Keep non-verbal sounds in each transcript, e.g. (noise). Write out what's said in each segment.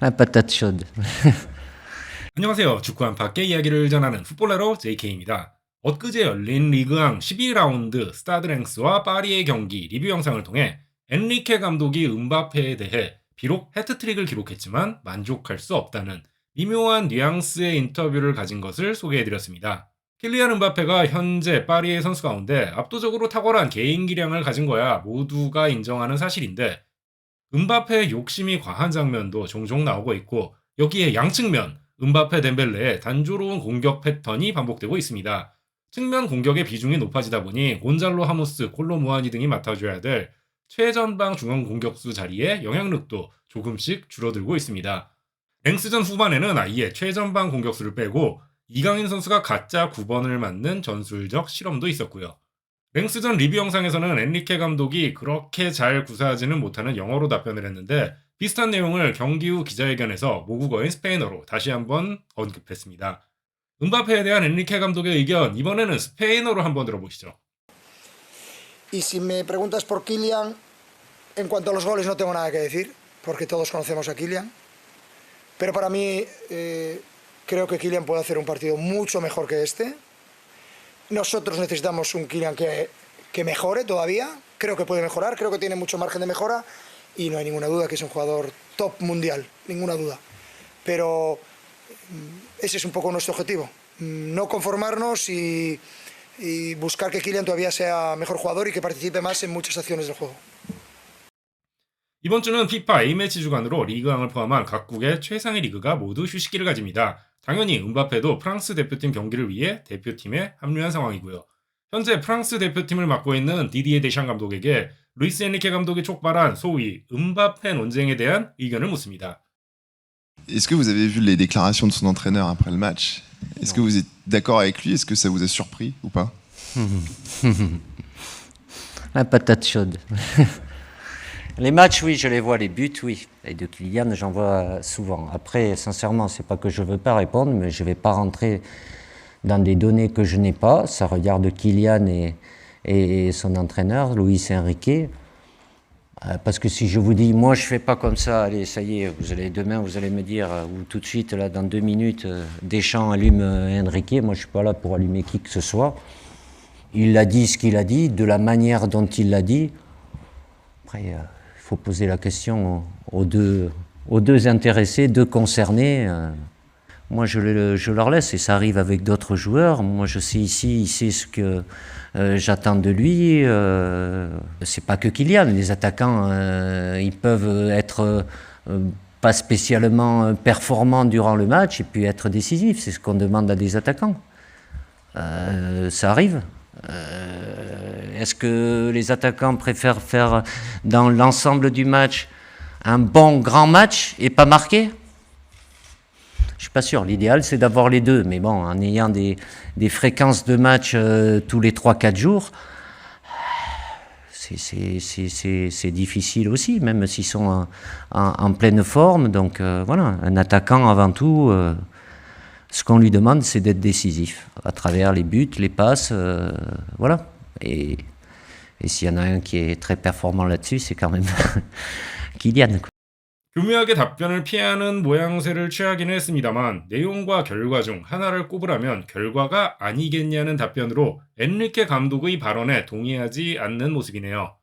La (laughs) patate. 안녕하세요. 축구 한파께 이야기를 전하는 풋볼러로 JK입니다. 엊그제 열린 리그왕 12라운드 스타드랭스와 파리의 경기 리뷰 영상을 통해 엔리케 감독이 은바페에 대해 비록 해트트릭을 기록했지만 만족할 수 없다는 미묘한 뉘앙스의 인터뷰를 가진 것을 소개해드렸습니다. 킬리안 은바페가 현재 파리의 선수 가운데 압도적으로 탁월한 개인 기량을 가진 거야 모두가 인정하는 사실인데 은바페의 욕심이 과한 장면도 종종 나오고 있고 여기에 양측면 은바페 덴벨레의 단조로운 공격 패턴이 반복되고 있습니다. 측면 공격의 비중이 높아지다 보니 곤잘로 하무스, 콜로 무아니 등이 맡아줘야 될 최전방 중앙 공격수 자리에 영향력도 조금씩 줄어들고 있습니다. 랭스전 후반에는 아예 최전방 공격수를 빼고 이강인 선수가 가짜 9번을 맞는 전술적 실험도 있었고요. 랭스전 리뷰 영상에서는 엔리케 감독이 그렇게 잘 구사하지는 못하는 영어로 답변을 했는데 비슷한 내용을 경기 후 기자회견에서 모국어인 스페인어로 다시 한번 언급했습니다. 은바페에 대한 엔리케 감독의 의견 이번에는 스페인어로 한번 들어보시죠. Y si me preguntas por Kylian, en cuanto a los goles no tengo nada que decir, porque todos conocemos a Kylian. Pero para mí eh, creo que Kylian puede hacer un partido mucho mejor que este. Nosotros necesitamos un Kylian que, que mejore todavía. Creo que puede mejorar, creo que tiene mucho margen de mejora y no hay ninguna duda que es un jugador top mundial, ninguna duda. Pero mm, ese es un poco nuestro objetivo. Mm, No conformarnos y, y buscar que Kylian todavía sea mejor jugador y que participe más en muchas acciones del juego. 이번 주는 피파 A매치 주간으로 리그왕을 포함한 각국의 최상위 리그가 모두 휴식기를 가집니다. 당연히 은바페도 프랑스 대표팀 경기를 위해 대표팀에 합류한 상황이고요. 현재 프랑스 대표팀을 맡고 있는 디디에 데샹 감독에게 루이스 엔리케 감독이 촉발한 소위 은바페 논쟁에 대한 의견을 묻습니다. Est-ce que vous avez vu les déclarations de son entraîneur après le match Est-ce que vous êtes d'accord avec lui Est-ce que ça vous a surpris ou pas La patate chaude. Les matchs, oui, je les vois. Les buts, oui. Et de Kylian, j'en vois souvent. Après, sincèrement, c'est pas que je veux pas répondre, mais je vais pas rentrer dans des données que je n'ai pas. Ça regarde Kylian et, son entraîneur, Luis Enrique. Euh, Parce que si je vous dis, moi je fais pas comme ça, allez, ça y est, vous allez demain, vous allez me dire, euh, ou tout de suite, là, dans deux minutes, euh, Deschamps allume Enrique. Moi je suis pas là pour allumer qui que ce soit. Il a dit ce qu'il a dit, de la manière dont il l'a dit. Après, faut poser la question aux deux, aux deux intéressés, deux concernés. euh. Moi, je, le- leur laisse et ça arrive avec d'autres joueurs. Moi, je sais ici, il sait ce que euh, j'attends de lui. Euh, c'est pas que Kylian. Les attaquants, euh, ils peuvent être pas spécialement performants durant le match et puis être décisifs. C'est ce qu'on demande à des attaquants. Ça arrive. Est-ce que les attaquants préfèrent faire dans l'ensemble du match un bon grand match et pas marquer? Je suis pas sûr. L'idéal, c'est d'avoir les deux. Mais bon, en ayant des, fréquences de match euh, tous les 3-4 jours, c'est- difficile aussi, même s'ils sont en, pleine forme. Donc euh, voilà, un attaquant avant tout, euh, ce qu'on lui demande, c'est d'être décisif à travers les buts, les passes, voilà. Et, et s'il y en a un qui est très performant là-dessus, c'est quand même (laughs) Kylian. 교묘하게 답변을 피하는 모양새를 취하기는 했습니다만 내용과 결과 중 하나를 꼽으라면 결과가 아니겠냐는 답변으로 엔리케 감독의 발언에 동의하지 않는 모습이네요.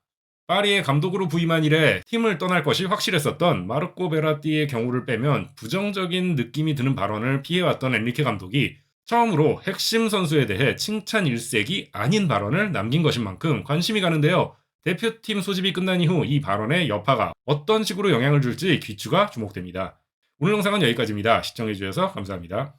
파리의 감독으로 부임한 이래 팀을 떠날 것이 확실했었던 마르코 베라띠의 경우를 빼면 부정적인 느낌이 드는 발언을 피해왔던 엔리케 감독이 처음으로 핵심 선수에 대해 칭찬 일색이 아닌 발언을 남긴 것인 만큼 관심이 가는데요. 대표팀 소집이 끝난 이후 이 발언의 여파가 어떤 식으로 영향을 줄지 귀추가 주목됩니다. 오늘 영상은 여기까지입니다. 시청해주셔서 감사합니다.